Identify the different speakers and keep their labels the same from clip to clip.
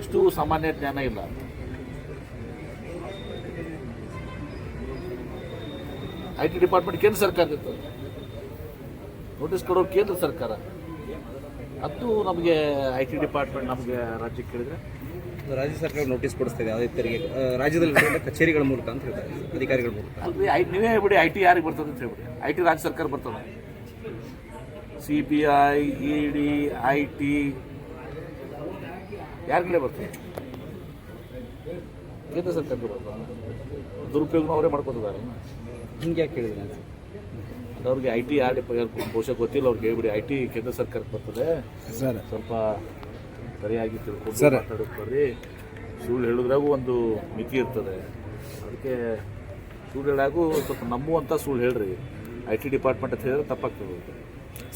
Speaker 1: ಇಷ್ಟು ಸಾಮಾನ್ಯ ಜ್ಞಾನ ಇಲ್ಲ. ಐ ಟಿ ಡಿಪಾರ್ಟ್ಮೆಂಟ್ ಕೇಂದ್ರ ಸರ್ಕಾರ ಇರ್ತದೆ ನೋಟಿಸ್ ಕೊಡೋ ಕೇಂದ್ರ ಸರ್ಕಾರ. ಅದು ನಮಗೆ ಐ ಟಿ ಡಿಪಾರ್ಟ್ಮೆಂಟ್ ನಮಗೆ ರಾಜ್ಯಕ್ಕೆ ಕೇಳಿದ್ರೆ.
Speaker 2: ರಾಜ್ಯ ಸರ್ಕಾರ ನೋಟಿಸ್ ಕೊಡಿಸ್ತಿದೆ ಯಾವುದೇ ತೆರಿಗೆ ರಾಜ್ಯದಲ್ಲಿ ಕಚೇರಿಗಳ ಮೂಲಕ ಅಂತ ಹೇಳ್ತಾರೆ ಅಧಿಕಾರಿಗಳ ಮೂಲಕ.
Speaker 1: ಅಲ್ಲಿ ಐ ನೀವೇ ಹೇಳ್ಬಿಡಿ ಐ ಟಿ ಯಾರಿಗೆ ಬರ್ತದೆ ಅಂತ ಹೇಳ್ಬಿಡಿ. ಐ ಟಿ ರಾಜ್ಯ ಸರ್ಕಾರ ಬರ್ತದೆ. C B I E D I T ಯಾರ ಕಡೆ ಬರ್ತದೆ ಕೇಂದ್ರ ಸರ್ಕಾರಕ್ಕೆ ಬರ್ತದೆ ದುರುಪಯೋಗನೂ ಅವರೇ ಮಾಡ್ಕೊತಿದ್ದಾರೆ.
Speaker 2: ಹಿಂಗೆ ಯಾಕೆ ಹೇಳಿದ್ರೆ ಅಂತ?
Speaker 1: ಅವ್ರಿಗೆ ಐ ಟಿ ಆರ್ ಬಹುಶಃ ಗೊತ್ತಿಲ್ಲ ಅವ್ರಿಗೆ ಹೇಳ್ಬಿಡಿ. ಐ ಟಿ ಕೇಂದ್ರ ಸರ್ಕಾರಕ್ಕೆ ಬರ್ತದೆ.
Speaker 3: ಸರ್.
Speaker 1: ಸ್ವಲ್ಪ ಸರಿಯಾಗಿ ತಿಳ್ಕೊಂಡು
Speaker 3: ಸರ್.
Speaker 1: ಮಾತಾಡೋಕೆ ಬರ್ರಿ ಸುಳ್ಳು ಹೇಳಿದ್ರಾಗೂ ಒಂದು ಮಿತಿ ಇರ್ತದೆ. ಅದಕ್ಕೆ ಸುಳ್ಳು ಹೇಳಾಗೂ ಸ್ವಲ್ಪ ನಂಬುವಂಥ ಸುಳ್ಳು ಹೇಳ್ರಿ. ಐ ಟಿ ಡಿಪಾರ್ಟ್ಮೆಂಟ್ ಅಂತ ಹೇಳಿದ್ರೆ ತಪ್ಪಾಗ್ತದೆ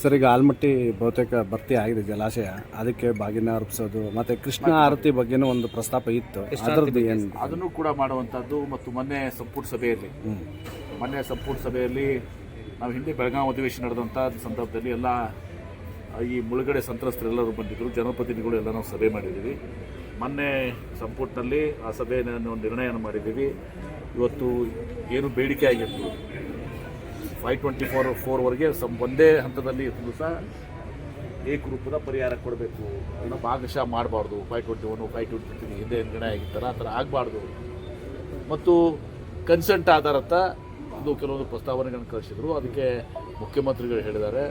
Speaker 3: ಸರ್ ಈಗ ಆಲ್ಮಟ್ಟಿ ಬಹುತೇಕ ಭರ್ತಿ ಆಗಿದೆ ಜಲಾಶಯ. ಅದಕ್ಕೆ ಬಾಗಿನ ಅರ್ಪಿಸೋದು ಮತ್ತೆ ಕೃಷ್ಣ ಆರತಿ ಬಗ್ಗೆನೂ ಒಂದು ಪ್ರಸ್ತಾಪ ಇತ್ತು. ಅದರದ್ದು ಏನು?
Speaker 1: ಅದನ್ನು ಕೂಡ ಮಾಡುವಂಥದ್ದು ಮತ್ತು ಮೊನ್ನೆ ಸಂಪುಟ ಸಭೆಯಲ್ಲಿ. ಮೊನ್ನೆ ಸಂಪುಟ ಸಭೆಯಲ್ಲಿ ನಾವು ಹಿಂದೆ ಬೆಳಗಾವಿ ಅಧಿವೇಶನ ನಡೆದಂಥ ಸಂದರ್ಭದಲ್ಲಿ ಎಲ್ಲ ಈ ಮುಳುಗಡೆ ಸಂತ್ರಸ್ತರೆಲ್ಲರೂ ಬಂದಿದ್ದರು. ಜನಪ್ರತಿನಿಧಿಗಳು ಎಲ್ಲ ನಾವು ಸಭೆ ಮಾಡಿದ್ದೀವಿ. ಮೊನ್ನೆ ಸಂಪುಟದಲ್ಲಿ ಆ ಸಭೆಯನ್ನು ಒಂದು ನಿರ್ಣಯನ ಮಾಡಿದ್ದೀವಿ. ಇವತ್ತು ಏನು ಬೇಡಿಕೆ ಆಗಿತ್ತು? ಫೈವ್ ಟ್ವೆಂಟಿ ಫೋರ್ ಫೋರ್ವರೆಗೆ ಸಂ ಒಂದೇ ಹಂತದಲ್ಲಿ ದಿವಸ ಏಕರೂಪದ ಪರಿಹಾರ ಕೊಡಬೇಕು. ಅದನ್ನು ಭಾಗಶಃ ಮಾಡಬಾರ್ದು. Five twenty one, five twenty three ಹಿಂದೆ ಹಿಂದಿನ ಆಗಿತ್ತಲ್ಲ ಆ ಥರ ಆಗಬಾರ್ದು. ಮತ್ತು ಕನ್ಸೆಂಟ್ ಆಧಾರತ್ತ ಇದು ಕೆಲವೊಂದು ಪ್ರಸ್ತಾವನೆಗಳನ್ನು ಕಳಿಸಿದ್ರು. ಅದಕ್ಕೆ ಮುಖ್ಯಮಂತ್ರಿಗಳು ಹೇಳಿದ್ದಾರೆ.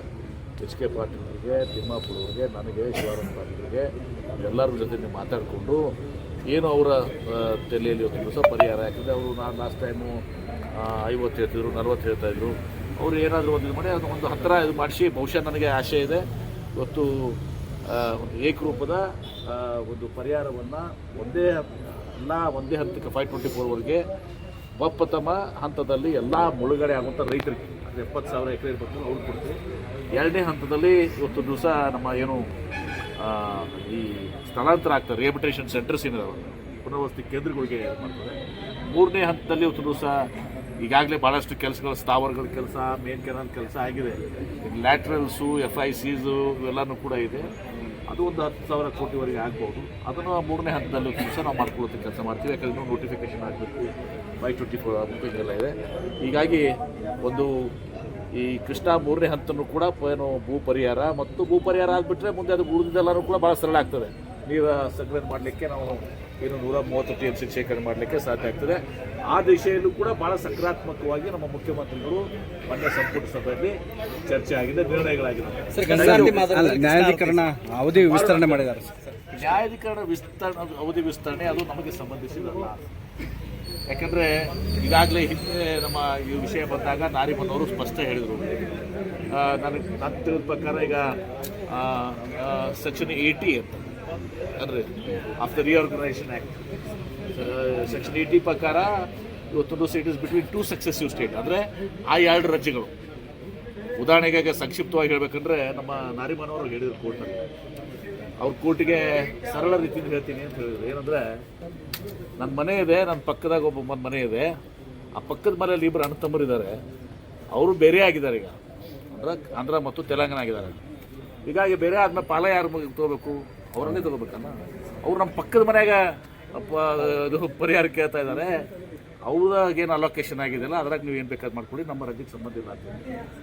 Speaker 1: ಎಚ್ ಕೆ ಪಾಟೀಲ್ರಿಗೆ ತಿಮ್ಮಾಪುರವ್ರಿಗೆ ನನಗೆ, ಶಿವಾನಂದ ಪಾಟೀಲ್ರಿಗೆ ಎಲ್ಲರ ಜೊತೆ ನೀವು ಮಾತಾಡಿಕೊಂಡು, ಏನು ಅವರ ತಲೆಯಲ್ಲಿ ಒಂದು ದಿವಸ ಪರಿಹಾರ. ಯಾಕಂದರೆ ಅವರು ನಾನು ಲಾಸ್ಟ್ ಟೈಮು ಐವತ್ತು ಹೇಳ್ತಿದ್ರು, ನಲ್ವತ್ತು ಹೇಳ್ತಾಯಿದ್ರು ಅವರು ಏನಾದರೂ ಒಂದು ಮಾಡಿ, ಅದು ಒಂದು ಹತ್ತಿರ ಇದು ಮಾಡಿಸಿ, ಬಹುಶಃ ನನಗೆ ಆಶೆ ಇದೆ. ಇವತ್ತು ಏಕರೂಪದ ಒಂದು ಪರಿಹಾರವನ್ನು ಒಂದೇ ಎಲ್ಲ ಒಂದೇ ಹಂತಕ್ಕೆ ಫೈವ್ ಟ್ವೆಂಟಿ ಫೋರ್ವರೆಗೆ ಒಪ್ಪತಮ ಹಂತದಲ್ಲಿ ಎಲ್ಲ ಮುಳುಗಡೆ ಆಗುವಂಥ ರೈತರಿಗೆ, ಅಂದರೆ ಎಪ್ಪತ್ತು ಸಾವಿರ ಎಕರೆ ಇರಬೇಕು ಅವ್ರು ಕೊಡ್ತೀವಿ. ಎರಡನೇ ಹಂತದಲ್ಲಿ ಇವತ್ತು ದಿವಸ ನಮ್ಮ ಏನು ಈ ಸ್ಥಳಾಂತರ ಆಗ್ತದೆ ರಿಹಬಿಟೇಷನ್ ಸೆಂಟರ್ಸ್ ಏನಿದಾವೆ ಪುನರ್ವಸತಿ ಕೇಂದ್ರಗಳಿಗೆ ಮಾಡ್ತಾರೆ ಮೂರನೇ ಹಂತದಲ್ಲಿ ಇವತ್ತು ದಿವಸ ಈಗಾಗಲೇ ಭಾಳಷ್ಟು ಕೆಲಸಗಳು, ಸ್ಥಾವರಗಳ ಕೆಲಸ ಮೇನ್ ಕೆನಾಲ್ ಕೆಲಸ ಆಗಿದೆ. ಲ್ಯಾಟ್ರಲ್ಸು ಎಫ್ ಐ ಸಿಸು ಇವೆಲ್ಲನೂ ಕೂಡ ಇದೆ. ಅದು ಒಂದು ಹತ್ತು ಸಾವಿರ ಕೋಟಿವರೆಗೆ ಆಗ್ಬೋದು. ಅದನ್ನು ಮೂರನೇ ಹಂತದಲ್ಲಿ ಕೆಲಸ ನಾವು ಮಾಡ್ಕೊಳ್ಳೋದಕ್ಕೆ ಕೆಲಸ ಮಾಡ್ತೀವಿ. ಯಾಕಂದ್ರೆ ಇನ್ನೂ ನೋಟಿಫಿಕೇಶನ್ ಆಗಬೇಕು. ಬೈ ಟ್ವೆಂಟಿ ಫೋರ್ ಎಲ್ಲ ಇದೆ. ಹೀಗಾಗಿ ಒಂದು ಈ ಕೃಷ್ಣ ಮೂರನೇ ಹಂತನೂ ಕೂಡ ಏನು ಭೂ ಪರಿಹಾರ ಮತ್ತು ಭೂ ಪರಿಹಾರ ಆಗಿಬಿಟ್ರೆ ಮುಂದೆ ಅದು ಉಳಿದಿದ್ದೆಲ್ಲನೂ ಕೂಡ ಭಾಳ ಸರಳ ಆಗ್ತದೆ. ನೀರು ಸಂಗ್ರಹಣೆ ಮಾಡಲಿಕ್ಕೆ ನಾವು ಏನು ನೂರ ಮೂವತ್ತು ಟಿ ಎಂ ಸಿ ಶೇಖರಣೆ ಮಾಡಲಿಕ್ಕೆ ಸಾಧ್ಯ ಆಗ್ತದೆ. ಆ ದಿಶೆಯಲ್ಲೂ ಕೂಡ ಭಾಳ ಸಕಾರಾತ್ಮಕವಾಗಿ ನಮ್ಮ ಮುಖ್ಯಮಂತ್ರಿಗಳು ಮಂಡ್ಯ ಸಂಪುಟ ಸಭೆಯಲ್ಲಿ ಚರ್ಚೆ ಆಗಿದೆ ನಿರ್ಣಯಗಳಾಗಿದೆ
Speaker 3: ನ್ಯಾಯಾಧೀಕರಣ ಅವಧಿ ವಿಸ್ತರಣೆ ಮಾಡಿದ್ದಾರೆ. ಸರ್
Speaker 1: ನ್ಯಾಯಾಧೀಕರಣ ವಿಸ್ತರಣೆ ಅವಧಿ ವಿಸ್ತರಣೆ ಅದು ನಮಗೆ ಸಂಬಂಧಿಸಿದಲ್ಲ. ಯಾಕಂದರೆ ಈಗಾಗಲೇ ಹಿಂದೆ ನಮ್ಮ ಈ ವಿಷಯ ಬಂದಾಗ ನಾರಿಮನ್ನವರು ಸ್ಪಷ್ಟ ಹೇಳಿದರು. ನನಗೆ ನಾನು ತಿಳಿದ ಪ್ರಕಾರ ಈಗ ಸೆಕ್ಷನ್ ಏಯ್ಟಿ ಅಂತ. ಅಂದರೆ of the reorganisation act section eighty ಪ್ರಕಾರ ಇವತ್ತೊಂದು state is between two successive state ಅಂದರೆ ಆ ಎರಡು ರಾಜ್ಯಗಳು. ಉದಾಹರಣೆಗೆ ಸಂಕ್ಷಿಪ್ತವಾಗಿ ಹೇಳ್ಬೇಕಂದ್ರೆ ನಮ್ಮ ನಾರಿಮನವರು ಹೇಳಿದ್ರು ಕೋರ್ಟ್ನಲ್ಲಿ ಅವ್ರ ಕೋರ್ಟಿಗೆ ಸರಳ ರೀತಿಯಿಂದ ಹೇಳ್ತೀನಿ ಅಂತ ಹೇಳಿದ್ರು. ಏನಂದರೆ ನನ್ನ ಮನೆ ಇದೆ ನನ್ನ ಪಕ್ಕದಾಗ ಒಬ್ಬ ಮನ್ ಇದೆ. ಆ ಪಕ್ಕದ ಮನೆಯಲ್ಲಿ ಇಬ್ಬರು ಅಣ್ಣ ತಮ್ಮರಿದ್ದಾರೆ ಅವರು ಬೇರೆ ಆಗಿದ್ದಾರೆ ಈಗ. ಅಂದ್ರೆ ಆಂಧ್ರ ಮತ್ತು ತೆಲಂಗಾಣ ಆಗಿದ್ದಾರೆ. ಹೀಗಾಗಿ ಬೇರೆ ಆದ್ಮೇಲೆ ಪಾಲ ಯಾರು ತಗೋಬೇಕು? ಅವರನ್ನೇ ತಗೋಬೇಕಲ್ಲ ಅವ್ರು ನಮ್ಮ ಪಕ್ಕದ ಮನೆಯಾಗ ಅಪ್ಪ ಇದು ಪರಿಹಾರ ಕೇಳ್ತಾ ಇದ್ದಾರೆ. ಅವ್ರಾಗೇನು ಅಲೋಕೇಶನ್ ಆಗಿದೆಯಲ್ಲ ಅದ್ರಾಗ ನೀವು ಏನು ಬೇಕಾದ್ ಮಾಡ್ಕೊಳ್ಳಿ ನಮ್ಮ ರಾಜ್ಯಕ್ಕೆ ಸಂಬಂಧ ಇಲ್ಲ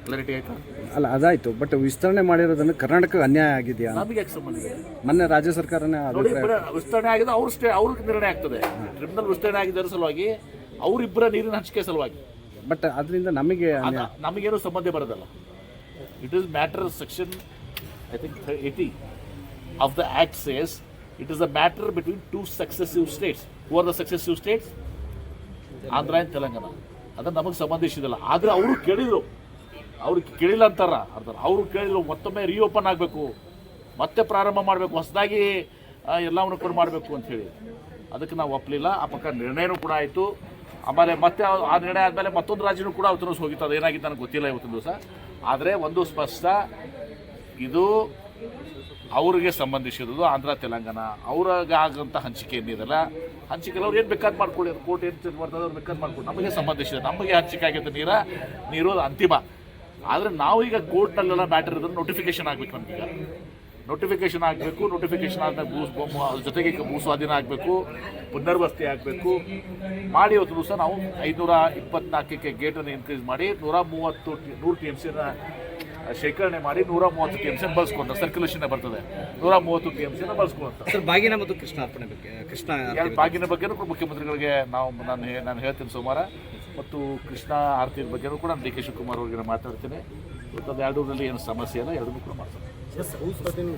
Speaker 1: ಕ್ಲಾರಿಟಿ ಆಯ್ತಾ?
Speaker 3: ಅಲ್ಲ ಅದಾಯಿತು ಬಟ್ ವಿಸ್ತರಣೆ ಮಾಡಿರೋದನ್ನು ಕರ್ನಾಟಕ ಅನ್ಯಾಯ ಆಗಿದೆಯಾ?
Speaker 1: ನಮಗೆ ಯಾಕೆ ಸಂಬಂಧ ಇದೆ
Speaker 3: ಮೊನ್ನೆ ರಾಜ್ಯ ಸರ್ಕಾರನೇ
Speaker 1: ನೋಡಿ ವಿಸ್ತರಣೆ ಆಗಿದೆ ಅವ್ರ ಸ್ಟೇ ಅವ್ರಿಗೆ ನಿರ್ಣಯ ಆಗ್ತದೆ. ಟ್ರಿಬ್ಯುನಲ್ ವಿಸ್ತರಣೆ ಆಗಿದ್ದರ ಸಲುವಾಗಿ ಅವರಿಬ್ಬರ ನೀರಿನ ಹಂಚಿಕೆ ಸಲುವಾಗಿ.
Speaker 3: ಬಟ್ ಅದರಿಂದ ನಮಗೆ
Speaker 1: ನಮಗೇನು ಸಂಬಂಧ ಬರೋದಲ್ಲ. It is matter section I think eighty of the act says it is a matter between two successive states Who are the successive states Andhra and Telangana ಅದನ್ನು ನಮಗೆ ಸಂಬಂಧಿಸಿದಲ್ಲ. ಆದರೆ ಅವರು ಕೇಳಿದರು. ಅವ್ರಿಗೆ ಕೇಳಿಲ್ಲ ಅಂತಾರ. ಅರ್ಥ ಅವರು ಕೇಳಿದ್ರು, ಮತ್ತೊಮ್ಮೆ ರೀಓಪನ್ ಆಗಬೇಕು. ಮತ್ತೆ ಪ್ರಾರಂಭ ಮಾಡಬೇಕು. ಹೊಸದಾಗಿ ಎಲ್ಲವನ್ನು ಕೂಡ ಮಾಡಬೇಕು ಅಂತ ಹೇಳಿ. ಅದಕ್ಕೆ ನಾವು ಒಪ್ಪಲಿಲ್ಲ ಆ ಪಕ್ಕ ನಿರ್ಣಯನೂ ಕೂಡ ಆಯಿತು. ಆಮೇಲೆ ಮತ್ತೆ ಆ ನಿರ್ಣಯ ಆದಮೇಲೆ ಮತ್ತೊಂದು ರಾಜ್ಯನೂ ಕೂಡ ಅವತ್ತು ಹೋಗಿತ್ತು. ಅದು ಏನಾಗಿತ್ತು ನನಗೆ ಗೊತ್ತಿಲ್ಲ ಇವತ್ತಿನ ದಿವಸ. ಆದರೆ ಒಂದು ಸ್ಪಷ್ಟ, ಇದು ಅವ್ರಿಗೆ ಸಂಬಂಧಿಸಿರೋದು ಆಂಧ್ರ, ತೆಲಂಗಾಣ. ಅವ್ರಿಗೆ ಆಗೋಂಥ ಹಂಚಿಕೆ ಏನಿರಲ್ಲ ಹಂಚಿಕೆ ಅವ್ರು ಏನು ಬೇಕಾದ್ ಮಾಡ್ಕೊಳ್ಳಿ ಕೋರ್ಟ್ ಏನು ಮಾಡ್ತಾರೆ, ಅವ್ರು ಬೇಕಾದ್ ಮಾಡ್ಕೊಳ್ಳಿ ನಮಗೆ ಸಂಬಂಧಿಸಿದೆ ನಮಗೆ ಹಂಚಿಕೆ ಆಗಿದ್ದ ನೀರ ನೀರು ಅಂತಿಮ. ಆದರೆ ನಾವು ಈಗ ಕೋರ್ಟ್ನಲ್ಲೆಲ್ಲ ಮ್ಯಾಟರ್ ಇದ್ರೆ ನೋಟಿಫಿಕೇಶನ್ ಆಗಬೇಕು ನಮಗೀಗ ನೋಟಿಫಿಕೇಶನ್ ಆಗಬೇಕು ನೋಟಿಫಿಕೇಶನ್ ಆದಾಗ ಭೂ ಬೊಮ್ಮ, ಅದ್ರ ಜೊತೆಗೆ ಈಗ ಭೂ ಸ್ವಾಧೀನ ಆಗಬೇಕು, ಪುನರ್ವಸತಿ ಆಗಬೇಕು. ಮಾಡಿ ಇವತ್ತು ದಿವಸ ನಾವು ಐದುನೂರ ಇಪ್ಪತ್ನಾಲ್ಕಕ್ಕೆ ಗೇಟನ್ನು ಇನ್ಕ್ರೀಸ್ ಮಾಡಿ ನೂರ ಮೂವತ್ತು ನೂರು ಟಿ ಎಂ ಸಿನ ಶೇಖರಣೆ ಮಾಡಿ ನೂರ ಮೂವತ್ತು ಟಿ ಎಂ ಸಿ ಬಳಸ್ಕೊಂತ ಸರ್ಕ್ಯುಲೇಷನ್ ಬರ್ತದೆ. ನೂರ ಮೂವತ್ತು ಕೆ ಎಂ ಸಿ ಬಳಸ್ಕೊಂತ.
Speaker 2: ಸರ್ ಬಾಗಿನ ಮತ್ತು ಕೃಷ್ಣ ಅರ್ಪಣೆ ಬಗ್ಗೆ ಕೃಷ್ಣ
Speaker 1: ಬಾಗಿನ ಬಗ್ಗೆನೂ ಕೂಡ ಮುಖ್ಯಮಂತ್ರಿಗಳಿಗೆ ನಾವು ನಾನು ನಾನು ಹೇಳ್ತೀನಿ ಸೋಮವಾರ. ಮತ್ತು ಕೃಷ್ಣ ಆರತಿ ಬಗ್ಗೆನೂ ಕೂಡ ಡಿ ಕೆ ಶಿವಕುಮಾರ್ ಅವರಿಗೆ ಮಾತಾಡ್ತೀನಿ. ಇವತ್ತು ಅದು ಎರಡೂರಲ್ಲಿ ಏನು ಸಮಸ್ಯೆ ಇಲ್ಲ ಎರಡನ್ನೂ ಕೂಡ ಮಾಡ್ತೀನಿ.